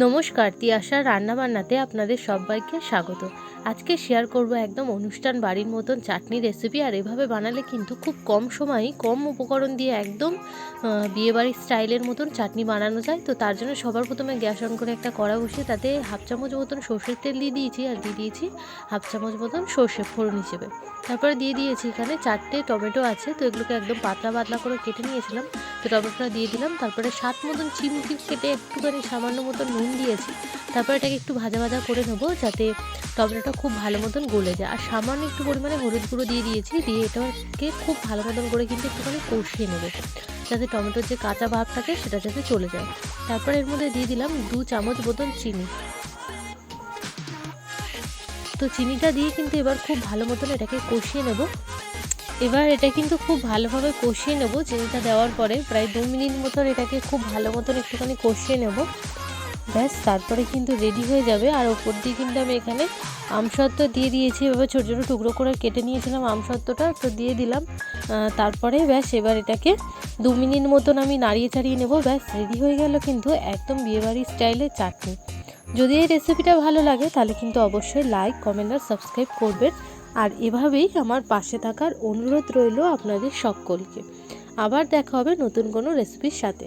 নমস্কার তিয়াশার রান্নাবান্নাতে আপনাদের সবাইকে স্বাগত। আজকে শেয়ার করব একদম অনুষ্ঠান বাড়ির মতন চাটনি রেসিপি আর এভাবে বানালে কিন্তু খুব কম সময়ে কম উপকরণ দিয়ে একদম বিয়েবাড়ির স্টাইলের মতন চাটনি বানানো যায়। তো তার জন্য সবার প্রথমে গ্যাস অন করে একটা কড়া বসিয়ে তাতে হাফ চামচ মতন সর্ষের তেল দিয়ে দিয়েছি, আর দিয়ে দিয়েছি হাফ চামচ মতন সর্ষে ফোড়ন হিসেবে। তারপরে দিয়ে দিয়েছি এখানে চারটে টমেটো আছে, তো এগুলোকে একদম পাতলা পাতলা করে কেটে নিয়েছিলাম। তো টমেটোটা দিয়ে দিলাম, তারপরে সাত মতন চিমটি কেটে একটুখানি সামান্য মতন নুন দিয়েছি, তারপরে এটাকে একটু ভাজা ভাজা করে নেব যাতে টমেটোটা খুব ভালো মতন গলে যায়। আর সামান্য একটু পরিমাণে হলুদ গুঁড়ো দিয়ে দিয়েছি, দিয়ে এটাকে খুব ভালো মতন করে কিন্তু একটুখানি কষিয়ে নেবে, যাতে টমেটোর যে কাঁচা ভাব থাকে সেটা যাতে চলে যায়। তারপরে এর মধ্যে দিয়ে দিলাম দু চামচ মতন চিনি। তো চিনিটা দিয়ে কিন্তু এবার খুব ভালো মতন এটাকে কষিয়ে নেব। এবার এটা কিন্তু খুব ভালোভাবে কষিয়ে নেব। চিনিটা দেওয়ার পরে প্রায় দু মিনিট মতন এটাকে খুব ভালো মতন একটুখানি কষিয়ে নেব। ব্যাস, তারপরে কিন্তু রেডি হয়ে যাবে। আর ওপর দিয়ে কিন্তু আমি এখানে আমসত্ত্ব দিয়ে দিয়েছি। এভাবে ছোটো ছোটো টুকরো করে কেটে নিয়েছিলাম আমসত্ত্বটা, তো দিয়ে দিলাম। তারপরে ব্যাস, এবার এটাকে দু মিনিট মতন আমি নাড়িয়ে চাড়িয়ে নেব। ব্যাস, রেডি হয়ে গেল কিন্তু একদম বিয়েবাড়ির স্টাইলের চাটনি। যদি এই রেসিপিটা ভালো লাগে, তাহলে কিন্তু অবশ্যই লাইক, কমেন্ট আর সাবস্ক্রাইব করবেন। আর এভাবেই আমার পাশে থাকার অনুরোধ রইল আপনাদের সকলকে। আবার দেখা হবে নতুন কোনো রেসিপির সাথে।